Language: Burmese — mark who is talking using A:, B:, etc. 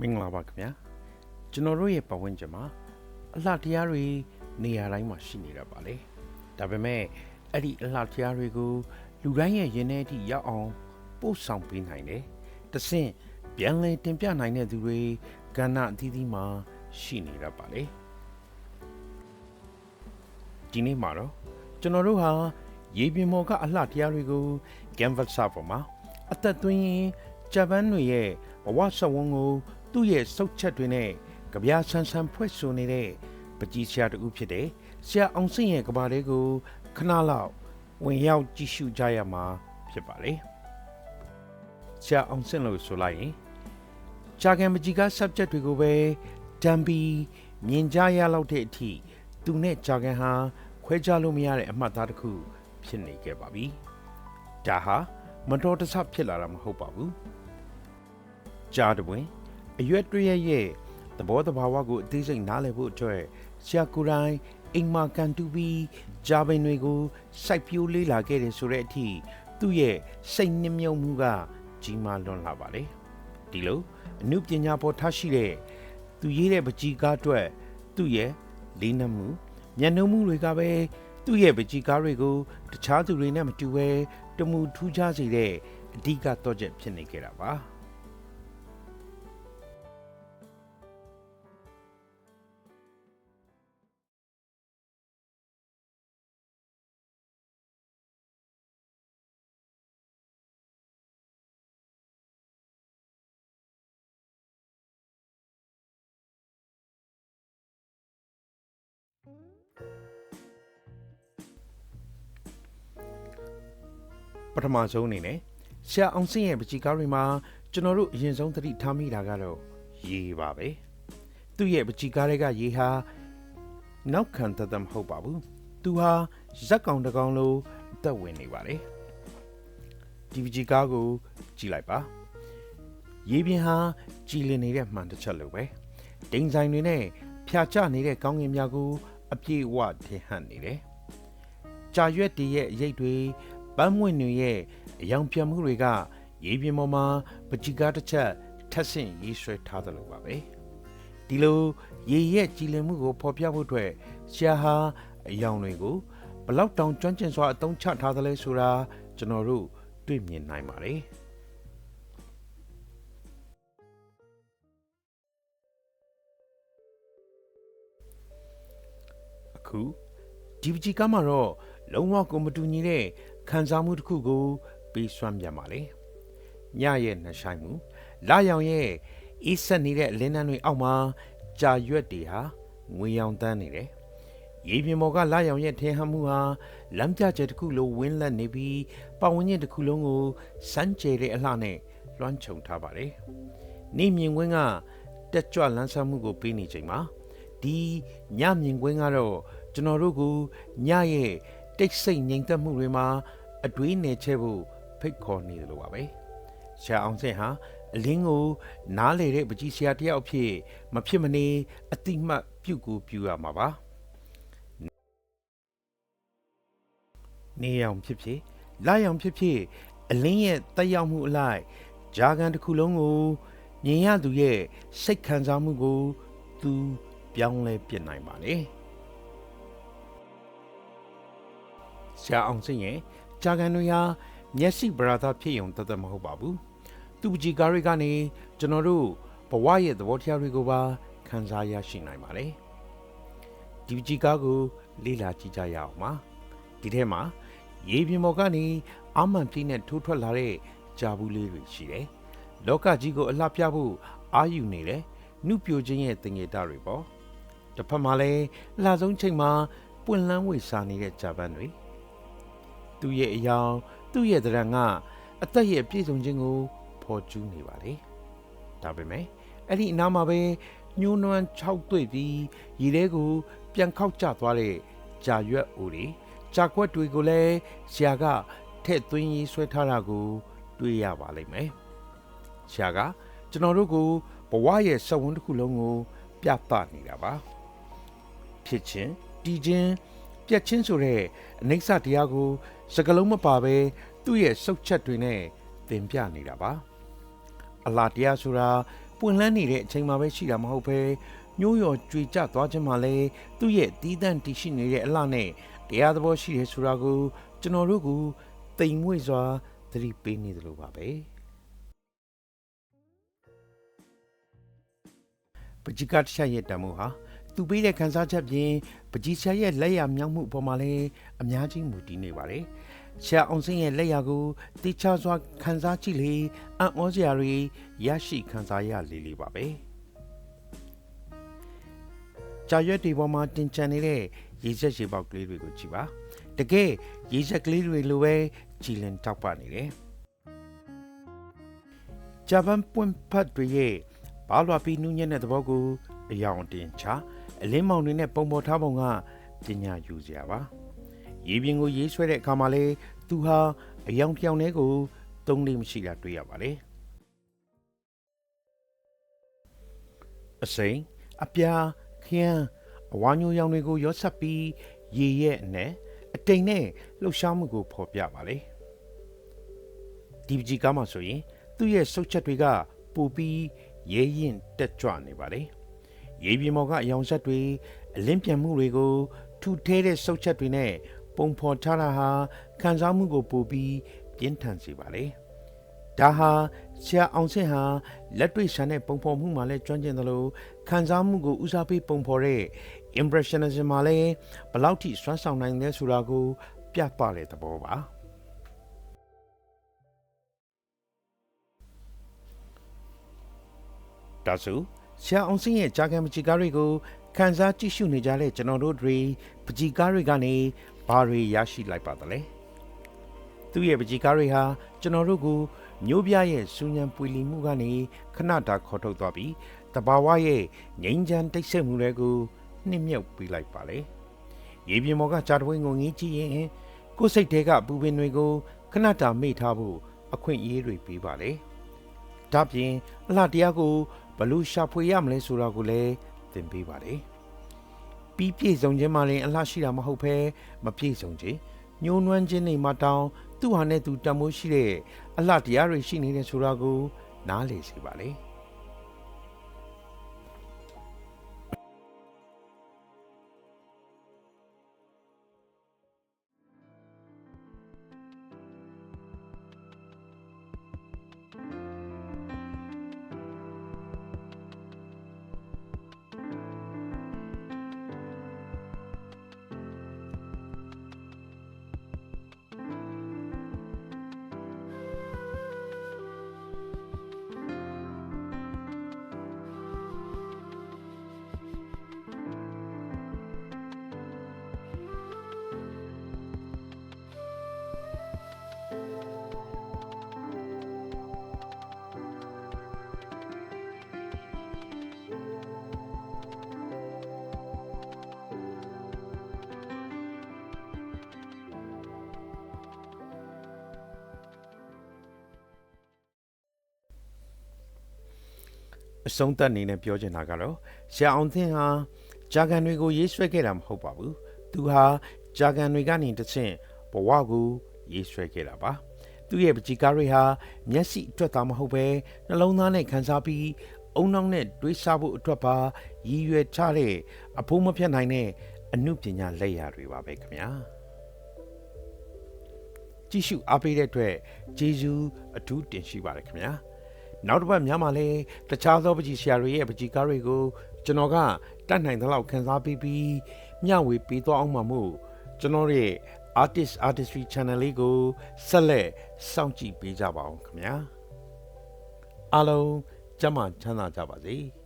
A: မင်္ဂလာပါခင်ဗျာကျွန်တော်တို့ရဲ့ပတ်ဝန်းကျင်မှာအလှတရားတွေနေရာတိုင်းမှာရှိနေတာပါလေဒါပေမဲ့အဲ့ဒီအလှတရားတွေကိုလူတိုင်းရဲ့ရင်ထဲအထိရောက်အောင်ပို့ဆောင်ပေးနိုင်တယ်တဆင့်ပြန်လည်တင်ပြနိုင်တဲ့သူတွေကဏ္ဍအသီးသီးမှာရှိနေတာပါလေဒီနေ့မှာတော့ကျွန်တော်တို့ဟာရေပြင်မော်ကအလှတရားတွေကို canvas ပေါ်မှာအသက်သွင်းရင်ဂျပန်တွေရဲ့ဘဝစဝန်းကို သူ့ရဲ့စုတ်ချက်တွေနဲ့ကြပြားဆန်းဆန်းဖွဲ့ဆိုနေတဲ့ပကြီးဆရာတူဖြစ်တဲ့ဆရာအောင်စင်ရဲ့ကဘာလေးကိုခဏလောက်ဝင်ရောက်ကြည့်ရှုကြရမှာဖြစ်ပါလေဆရာအောင်စင်လို့ဆိုလိုက်ရင်ဂျာကန်ပကြီးက subject တွေကိုပဲတံပီမြင်ကြရလောက်တဲ့အထိသူနဲ့ဂျာကန်ဟာခွဲခြားလို့မရတဲ့အမှတ်သားတစ်ခုဖြစ်နေခဲ့ပါပြီဒါဟာမတော်တဆဖြစ်လာတာမဟုတ်ပါဘူးကြားတပွင် အရွက်တွေရဲ့ရဲ့သဘောတဘာဝကိုအသေးစိတ်နားလည်ဖို့အတွက်ဆရာကိုယ်တိုင်အိမ်မာကန်တူပြီးဂျာပင်တွေကိုစိုက်ပျိုးလေးလာခဲ့တယ်ဆိုတဲ့အထိသူ့ရဲ့စိတ်နှမြုံမှုကကြီးမားလွန်းလာပါတယ်ဒီလိုအမှုပညာပေါ်ထားရှိတဲ့သူရေးတဲ့ပကြီးကားအတွက်သူ့ရဲ့လေးနက်မှုမျက်နှာမှုတွေကပဲသူ့ရဲ့ပကြီးကားတွေကိုတခြားသူတွေနဲ့မတူဘဲတမှုထူးခြားစေတဲ့အဓိကတော့ချက်ဖြစ်နေကြတာပါ ပထမဆုံးအနေနဲ့ဆရာအောင်စင်ရဲ့ပကြီးကားတွေမှာကျွန်တော်တို့အရင်ဆုံးသတိထားမိတာကတော့ရေပါပဲသူ့ရဲ့ပကြီးကားတွေကရေဟာနောက်ခံတသက်မဟုတ်ပါဘူးသူဟာဇက်ကောင်တစ်ကောင်လိုအသက်ဝင်နေပါလေဒီပကြီးကားကိုကြည့်လိုက်ပါရေပြင်ဟာကြည်လင်နေတဲ့မှန်တစ်ချက်လိုပဲဒိန်ဆိုင်တွေနဲ့ဖြာချနေတဲ့ကောင်းကင်များကိုအပြည့်အဝထင်ဟပ်နေတယ်ကြာရွက်တည်ရဲ့ရိတ်တွေ ပန်းမွင့်တွေရဲ့အယောင်ပြတ်မှုတွေကရေပြင်ပေါ်မှာပကြည်ကားတစ်ချက်ထက်ဆင့်ရေးဆွဲထားသလိုပါပဲဒီလိုရေရဲ့ကြည်လင်မှုကိုဖော်ပြဖို့အတွက်ရှာဟာအယောင်တွေကိုဘလောက်တောင်ကျွမ်းကျင်စွာအသုံးချထားသလဲဆိုတာကျွန်တော်တို့တွေ့မြင်နိုင်ပါတယ်အခုဒီပကြီးကမှာတော့လုံးဝကိုမတူညီတဲ့ ခံစားမှုတစ်ခုကိုပေးစွမ်းပြန်ပါလေညရဲ့နှဆိုင်မှုလာရောင်ရဲ့အေးဆက်နေတဲ့အလင်းနှန်းတွေအောက်မှာကြာရွက်တွေဟာငွေရောင်တန်းနေတယ်ရေပြင်ပေါ်ကလာရောင်ရဲ့ထင်ဟပ်မှုဟာလမ်းပြချက်တစ်ခုလိုဝင်းလက်နေပြီးပတ်ဝန်းကျင်တစ်ခုလုံးကိုစမ်းကြဲတဲ့အလှနဲ့လွှမ်းခြုံထားပါတယ်နေမြင်ကွင်းကတက်ကြွလန်းဆန်းမှုကိုပေးနေချိန်မှာဒီညမြင်ကွင်းကတော့ကျွန်တော်တို့ကိုညရဲ့ တိတ်ဆိတ်ငြိမ်သက်မှုတွေမှာအတွေးနယ်ချဲဖို့ဖိတ်ခေါ်နေတယ်လို့ပါပဲရှာအောင်စင်ဟာအလင်းကိုနားလေတဲ့ပကြီးဆရာတယောက်ဖြစ်မဖြစ်မနေအတိမတ်ပြုတ်ကိုပြုရမှာပါနေအောင်ဖြစ်ဖြစ်လာအောင်ဖြစ်ဖြစ်အလင်းရဲ့တက်ရောက်မှုအလိုက်ဂျာကန်တစ်ခုလုံးကိုမြင်ရသူရဲ့စိတ်ခံစားမှုကိုသူပြောင်းလဲပြစ်နိုင်ပါလေ ရှာအောင်စင်ရဲ့ဂျာကန်တွေဟာမျက်စိဗရာသာဖြစ်ုံတသက်မဟုတ်ပါဘူးသူပကြီးကားတွေကနေကျွန်တော်တို့ဘဝရဲ့သဘောတရားတွေကိုပါခံစားရရှိနိုင်ပါတယ်ဒီပကြီးကားကိုလေ့လာကြည့်ကြရအောင်ပါဒီထဲမှာရေပြင်ပေါ်ကနေအာမန်ပြင်းနဲ့ထိုးထွက်လာတဲ့ဂျာဘူးလေးတွေရှိတယ်လောကကြီးကိုအလှပြဖို့အာယူနေတဲ့နှုပြိုခြင်းရဲ့တင်ငေတာတွေပေါ့တစ်ဖက်မှာလည်းလှဆုံးချိန်မှာပွင့်လန်းဝေစာနေတဲ့ဂျာပန်တွေ သူ့ရဲ့အယောင်သူ့ရဲ့တရံကအသက်ရဲ့ပြည့်စုံခြင်းကိုဖော်ကျူးနေပါလေဒါပေမဲ့အဲ့ဒီအနားမှာပဲညှိုးနွမ်း၆တွေ့ပြီးရေထဲကို ပြန်ခောက်ကျသွားတဲ့ကြာရွက်အိုတွေကြာခွက်တွေကိုလည်းဆရာကထည့်သွင်းရေးဆွဲထားတာကို တွေ့ရပါလိမ့်မယ်ဆရာကကျွန်တော်တို့ကိုဘဝရဲ့စက်ဝန်းတစ်ခုလုံးကို ပြသနေတာပါဖြစ်ချင်းတီးချင်း ပြက်ချင်းဆိုတဲ့အနိစ္စတရားကို စကလုံးမပါဘဲသူ့ရဲ့စုတ်ချက်တွေနဲ့သင်ပြနေတာပါအလားတရားဆိုတာပွင့်လန်းနေတဲ့အချိန်မှာပဲရှိတာမဟုတ်ပဲညိုးရော်ကြွေကျသွားခြင်းမှာလဲသူ့ရဲ့တီးတန့်တည်ရှိနေတဲ့အလှနဲ့တရားသဘောရှိတယ်ဆိုတာကိုကျွန်တော်တို့ကတိမ်မွေ့စွာသတိပေးနေသလိုပါပဲပจิကတ်ရှာရဲ့တမှုဟာ သူပေးတဲ့ခန်းစားချက်ပြင်ပကြီးရှာရဲ့လက်ရမြောက်မှုအပေါ်မှာလည်းအများကြီးမူတည်နေပါတယ်။ရှာအောင်စင်းရဲ့လက်ရကိုတိချစွာခန်းစားကြည့်လေအံ့ဩစရာတွေရရှိခန်းစားရလေလေပါပဲ။ကြာရွက်တွေပေါ်မှာတင်ချန်နေတဲ့ရေစက်ရေပေါက်ကလေးတွေကိုကြည့်ပါ။တကယ်ရေစက်ကလေးတွေလိုပဲကြည်လင်တောက်ပနေတယ်။ဂျပန်ပွင့်ဖတ်တွေရဲ့ဘာလွာပီနူးညံ့တဲ့သဘောကိုအယောင်တင်ချ အလင်းမောင်တွေနဲ့ပုံပေါ်ထားပုံကပညာယူစရာပါရေပြင်ကိုရေးဆွဲတဲ့အခါမှာလေသူဟာအယောင်ပြောင်တဲ့ကိုသုံးလေးမရှိတာတွေ့ရပါတယ်အစိမ်းအပြာခရမ်းအဝါညိုရောင်တွေကိုရောဆက်ပြီးရေရဲ့အနဲ့အတိမ်နဲ့လှုပ်ရှားမှုကိုဖော်ပြပါလေဒီပကြီးကားမှာဆိုရင်သူ့ရဲ့စုပ်ချက်တွေကပူပြီးရဲရင်တက်ကြွနေပါလေ ရေပြင်ပေါ်ကအယောင်ဆက်တွေအလင်းပြန်မှုတွေကို ထူထဲတဲ့စုပ်ချက်တွေနဲ့ပုံဖော်ထားတာဟာခံစားမှုကိုပိုပြီးပြင်းထန်စေပါလေဒါဟာဆရာအောင်စင်ဟာလက်တွေ့ဆန်တဲ့ပုံဖော်မှုမှာလည်းကျွမ်းကျင်သလိုခံစားမှုကိုဦးစားပေးပုံဖော်တဲ့ impressionism မှာလည်းဘလောက်ထိစွမ်းဆောင်နိုင်လဲဆိုတာကို ပြပတဲ့သဘောပါဒါဆိုဆ ရာအောင်စင်းရဲ့ဂျာကန်ပချီကားတွေကိုခန်းစားကြည့်ရှုနေကြတဲ့ကျွန်တော်တို့တွေပချီကားတွေကနေဘာတွေရရှိလိုက်ပါသလဲသူ့ရဲ့ပချီကားတွေဟာကျွန်တော်တို့ကိုမျိုးပြရဲ့စူညံပွေလီမှုကနေခဏတာခေါ်ထုတ်သွားပြီးတဘာဝရဲ့ငိမ့်ချမ်းတိတ်ဆိတ်မှုတွေကိုနှိမ့်မြုပ်ပေးလိုက်ပါလေရေပြင်ပေါ်ကဂျာတဝင်းကိုငင်းကြည့်ရင်ကိုယ်စိတ်ထဲကပူပင်တွေကိုခဏတာမေ့ထားဖို့အခွင့်အရေးတွေပေးပါလေ ဒါပြင်အလှတရားကိုဘလို့ရှာဖွေရမလဲဆိုတာကိုလည်းသင်ပေးပါတယ်ပြီးပြည့်စုံခြင်းမှလည်းအလှရှိတာမဟုတ်ဘဲမပြည့်စုံခြင်းညှိုးနွမ်းခြင်းတွေမှာတောင်းသူ့ဟာနဲ့သူတန်မိုးရှိတဲ့အလှတရားတွေရှိနေတဲ့ဆိုတာကိုနားလည်စေပါလေ။ အဆုံးသတ်အနေနဲ့ပြောချင်တာကတော့ဆရာအောင်သင်းဟာဂျာကန်တွေကိုရေးဆွဲခဲ့တာမဟုတ်ပါဘူးသူဟာဂျာကန်တွေကနေတဆင့်ဘဝကိုရေးဆွဲခဲ့တာပါသူရဲ့ပကြီးကားတွေဟာမျက်စိအတွက်သာမဟုတ်ပဲနှလုံးသားနဲ့ခံစားပြီးအုံနောက်နဲ့တွေးဆဖို့အတွက်ပါရည်ရွယ်ချတဲ့အဖိုးမဖြတ်နိုင်တဲ့အမှုပညာလက်ရာတွေပါပဲခင်ဗျာကြည့်ရှုအားပေးတဲ့အတွက်ကျေးဇူးအထူးတင်ရှိပါတယ်ခင်ဗျာ နောက်တစ်ပတ်များမှာလည်းတခြားသောပကြီးဆရာတွေရဲ့ပကြီးကားတွေကိုကျွန်တော်ကတတ်နိုင်သလောက်ခန်းစားပေးပြီးမျှဝေပေးသွားအောင်မှာမို့ကျွန်တော်ရဲ့ artist artistry channel လေးကိုဆက်လက်စောင့်ကြည့်ပေးကြပါအောင်ခင်ဗျာအားလုံးကျမ်းမာချမ်းသာကြပါစေ။